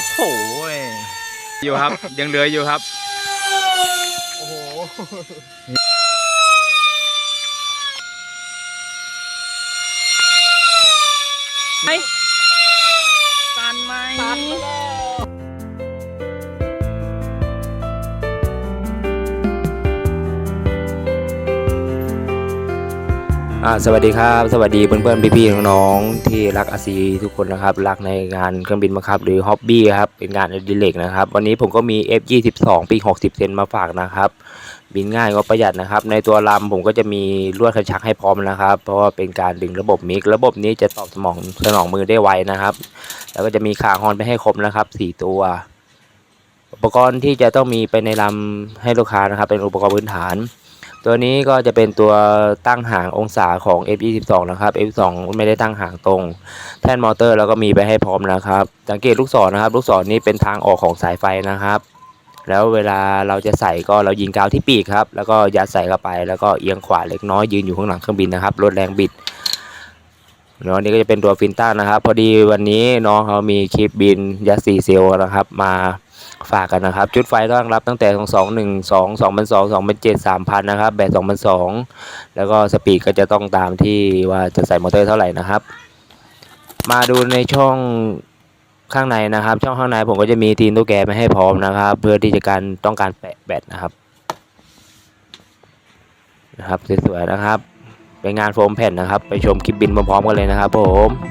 อ้โหอยู่ครับ ยังเหลืออยู่ครับ โอ้โหไห สวัสดีครับ สวัสดีเพื่อนๆพี่ๆน้องๆที่รักอาซีทุกคนนะครับ รักในงานเครื่องบินบังคับ หรือฮ็อบบี้ครับ เป็นงานอดิเรกนะครับ วันนี้ผมก็มี F22 ปี 60 เซนมาฝากนะครับ บินง่ายก็ประหยัดนะครับ ในตัวลำผมก็จะมีลวดกระชักให้พร้อมนะครับ เพราะว่าเป็นการดึงระบบมิก ระบบนี้จะตอบสมองสนองมือได้ไวนะครับ แล้วก็จะมีขาฮอนไปให้ครบนะครับ 4 ตัว อุปกรณ์ที่จะต้องมีไปในลำให้ลูกค้านะครับ เป็นอุปกรณ์พื้นฐาน ตัวนี้ก็จะเป็นตัวตั้งห่างองศาของ F22 นะครับ F2 ไม่ได้ตั้งห่างตรง แท่นมอเตอร์แล้วก็มีไปให้พร้อมนะครับ สังเกตลูกศรนะครับ ลูกศรนี้เป็นทางออกของสายไฟนะครับ แล้วเวลาเราจะใส่ก็เรายิงกาวที่ปีกครับ แล้วก็ยัดใส่เข้าไป แล้วก็เอียงขวาเล็กน้อยยืนอยู่ข้างหลังเครื่องบินนะครับลดแรงบิดแล้วอันนี้ก็จะเป็นตัวฟินต้านะครับ พอดีวันนี้น้องเขามีคลิปบินยัดสีเซลนะครับ มา ฝากกันนะครับ ชุดไฟต้องรับตั้งแต่ 2 2 1 2 2 0 0 2 2 0 0 3,000 นะครับ แบต2,002 แล้วก็สปีดก็จะต้องตามที่ว่าจะใส่มอเตอร์เท่าไหร่นะครับ มาดูในช่องข้างในนะครับ ช่องข้างในผมก็จะมีทีนตู้แกมาให้พร้อมนะครับ เพื่อที่จะการต้องการแปะแบตนะครับนะครับสวยๆนะครับ เป็นงานโฟมแผ่นนะครับ ไปชมคลิปบินพร้อมๆกันเลยนะครับผม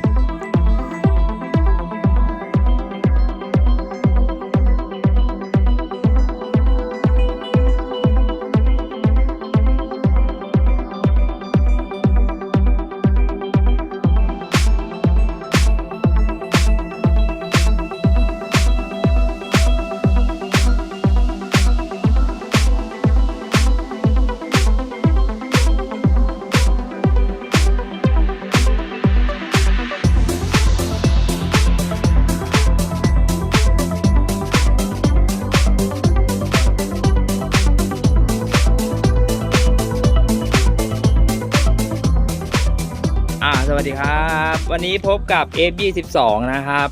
อ่าสวัสดีครับ วันนี้พบกับ F22 นะครับ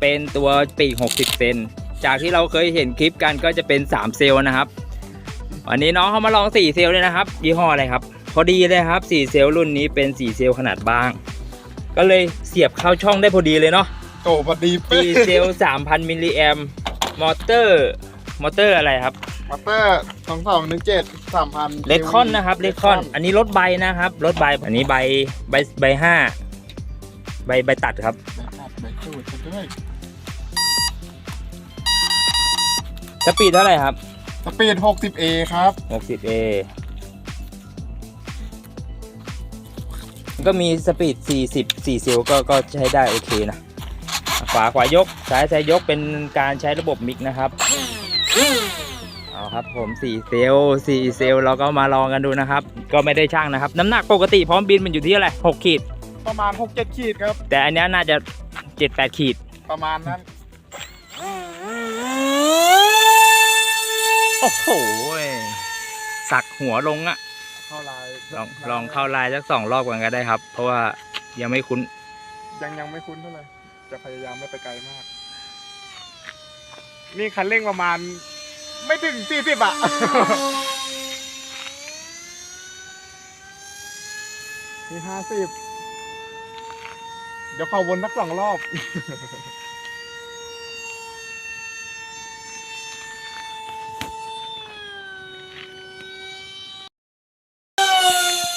เป็นตัวปีก 60 เซน จากที่เราเคยเห็นคลิปกันก็จะเป็น 3 เซลล์นะครับ วันนี้น้องเขามาลอง 4 เซลล์เลยนะครับ ยี่ห้ออะไรครับ พอดีเลยครับ 4 เซลล์รุ่นนี้เป็น 4 เซลล์ขนาดบาง ก็เลยเสียบเข้าช่องได้พอดีเลยเนาะโตพอดีเป๊ะ4เซลล์3,000มิลลิแอมมอเตอร์ มอเตอร์อะไรครับ มอเตอร์ สองสองหนึ่งเจ็ดสามพันเลคคอนนะครับเลคคอน อันนี้รถใบนะครับรถใบอันนี้ใบใบใบห้าใบใบตัดครับใบสูตรด้วยสปีดเท่าไหร่ครับสปีดหกสิบเอครับ 60A ก็มีสปีด 40 4เซลก็ก็ใช้ได้โอเคนะ ขวาขวายก ซ้ายซ้ายยกเป็นการใช้ระบบมิกนะครับเอา ครับผม4เซลล์4เซลล์เราก็มาลองกันดูนะครับ ก็ไม่ได้ช่างนะครับ น้ำหนักปกติพร้อมบินมันอยู่ที่อะไร6ขีด ประมาณหกเจ็ดขีดครับ แต่อันเนี้ยน่าจะ 7-8 ขีด ประมาณนั้น โอ้โหสักหัวลงอะเข้าลายลองลองเข้าไลน์สักสองรอบกันก็ได้ครับ เพราะว่ายังไม่คุ้น ยังยังไม่คุ้นเท่าไหร่ จะพยายามไม่ไปไกลมาก นี่คันเร่งประมาณ ไม่ถึงสี่สิบอะนี่ห้าสิบ เดี๋ยวขอวนสักสองรอบ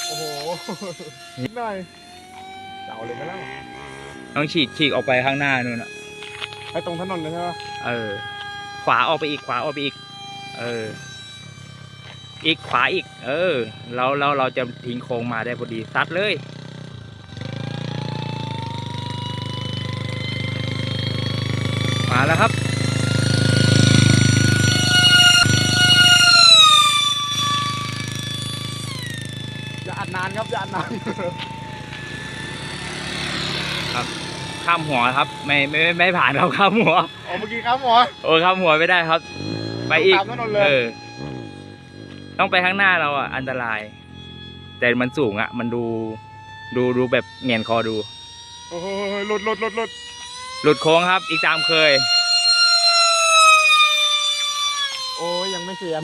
โอ้โห นิดหน่อยจะเอาเลยไหมล่ะต้องฉีกฉีกออกไปข้างหน้านู่นอะไปตรงถนนเลยใช่ปะเออ ขวาออกไปอีกขวาออกไปอีก เออ อีกขวาอีก เออ เราเราเราจะทิ้งโค้งมาได้พอดีซัดเลยมาแล้วครับ อย่าอัดนานครับ อย่าอัดนานข้ามหัวครับไม่ไม่ไม่ไม่ผ่านเราข้ามหัวโอ้เมื่อกี้ครับหมอ โอ้ข้ามหัวไม่ได้ครับ ไปอีกเออต้องไปข้างหน้าเราอะ อันตราย แต่มันสูงอะ มันดู ดูดูแบบเงียนคอดู โอ้ยหลุดหลุดหลุดหลุดหลุดโค้งครับ อีกตามเคย โอ้ยยังไม่เสียน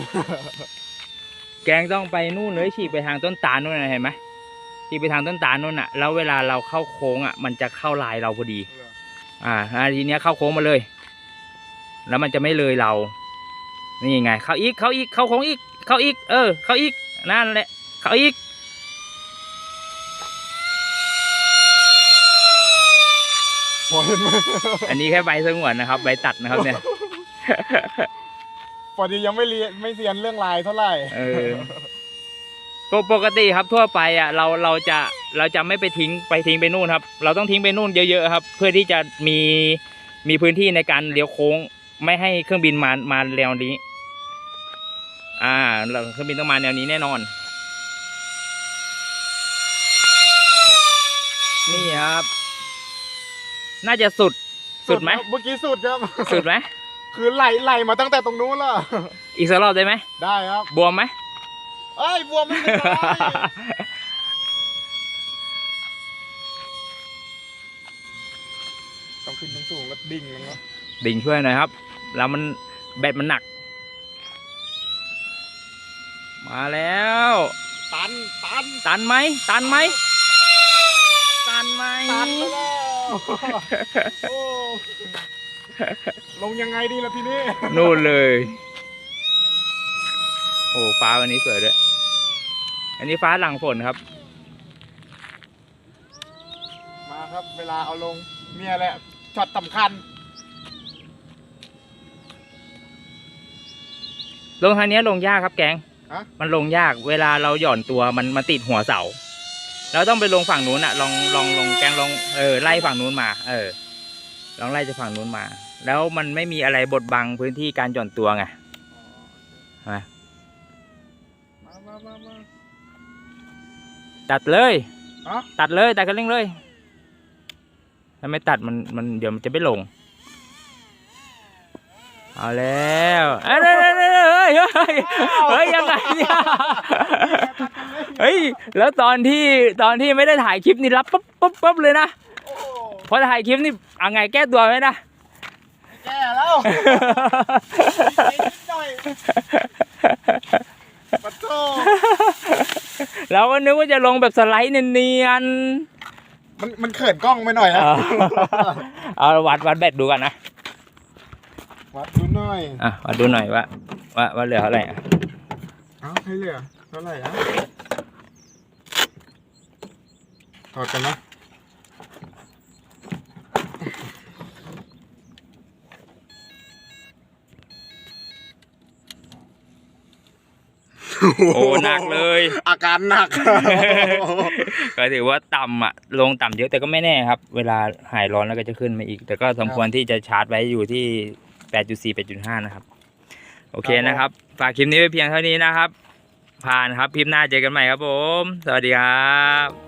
แกงต้องไปนู่นเลยฉีกไปทางต้นตาลนู่นนะเห็นไหมฉีกไปทางต้นตาลนู่นอะ แล้วเวลาเราเข้าโค้งอะ มันจะเข้าลายเราพอดี อ่าทีเนี้ยเข้าโค้งมาเลย แล้วมันจะไม่เลยเรา นี่ไง เข้าอีก เข้าอีก เข้าโค้งอีก เข้าอีก เออ เข้าอีก นั่นแหละ เข้าอีก พอเห็นไหมอันนี้แค่ใบสงวนนะครับ ใบตัดนะครับเนี่ย พอดียังไม่เรียนไม่เซียนเรื่องลายเท่าไหร่ เออ ปกปกติครับทั่วไปอะเราเราจะเราจะไม่ไปทิ้งไปทิ้งไปนู่นครับ เราต้องทิ้งไปนู่นเยอะๆครับ เพื่อที่จะมีมีพื้นที่ในการเลี้ยวโค้ง ไม่ให้เครื่องบินมามาแนวนี้ อ่าเราเครื่องบินต้องมาแนวนี้แน่นอน นี่ครับ น่าจะสุดสุดไหมเมื่อกี้สุดครับสุดไหมคือไหลไหลมาตั้งแต่ตรงนู้นแล้วอีกสักรอบได้ไหมได้ครับบวมไหมเอ้ยบวมไม่เป็นไรต้องขึ้นสูงๆแล้วดิ่งลงเนาะดิ่งช่วยหน่อยครับ แล้วมันแบตมันหนัก มาแล้ว ตันตันตันไหมตันไหมตันไหมตันไปแล้วโอ้ลงยังไงดีล่ะทีนี้นู่นเลย โอ้ฟ้าวันนี้สวยด้วย อันนี้ฟ้าหลังฝนครับ มาครับเวลาเอาลงเนี่ยแหละช็อตสำคัญ ลงทางนี้ลงยากครับแกง ฮะ มันลงยากเวลาเราหย่อนตัวมันมันติดหัวเสาเราต้องไปลงฝั่งนู้นอะลองลองลงแกงลองเออไล่ฝั่งนู้นมา เออ ลองไล่จากฝั่งนู้นมา แล้วมันไม่มีอะไรบดบังพื้นที่การหย่อนตัวไงมามามามามาตัดเลยฮะ ตัดเลยตัดกันเร่งเลยถ้าไม่ตัดมันมันเดี๋ยวมันจะไม่ลง เอาแล้วเอ้ยเฮ้ยเฮ้ยเฮ้ ยเฮ้ยเฮ้ยยังไงเนี่ยเฮ้ยแล้วตอนที่ตอนที่ไม่ได้ถ่ายคลิปนี่รับปุ๊บปุ๊บปุ๊บเลยนะโอ้พอถ่ายคลิปนี่เอาไงแก้ตัวไหมนะแก่แล้วนิดหน่อยปะโถเราก็นึกว่าจะลงแบบสไลด์เนียนมันมันเขินกล้องไปหน่อยๆนะเอาเอาวัดวัดแบตดูกันนะ วัดดูหน่อย อะวัดดูหน่อยว่า ว่าว่าเหลือเท่าไหร่อะเอ้าให้เหลือเท่าไหร่อะถอดกันนะโอ้หนักเลย อาการหนัก ก็ถือว่าต่ำอะ ลงต่ำเยอะแต่ก็ไม่แน่ครับ เวลาหายร้อนแล้วก็จะขึ้นมาอีก แต่ก็สมควรที่จะชาร์จไว้อยู่ที่ 8.4 8.5 นะครับ โอเคนะครับ ฝากคลิปนี้ไว้เพียงเท่านี้นะครับ ผ่านครับคลิปหน้าเจอกันใหม่ครับผม สวัสดีครับ